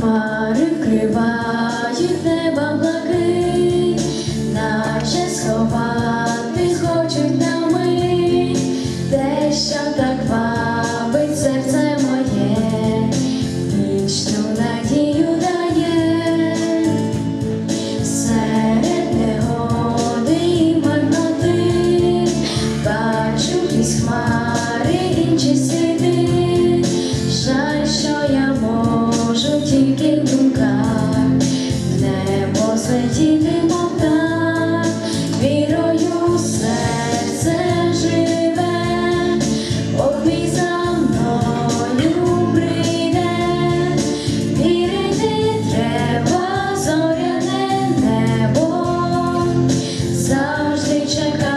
хмари вкривають неба блакить, наче сховати хочуть на мить, те, що так вабить серце моє, вічну надію дає. Серед негоди і марноти бачу крізь хмари інші сліди. Ancient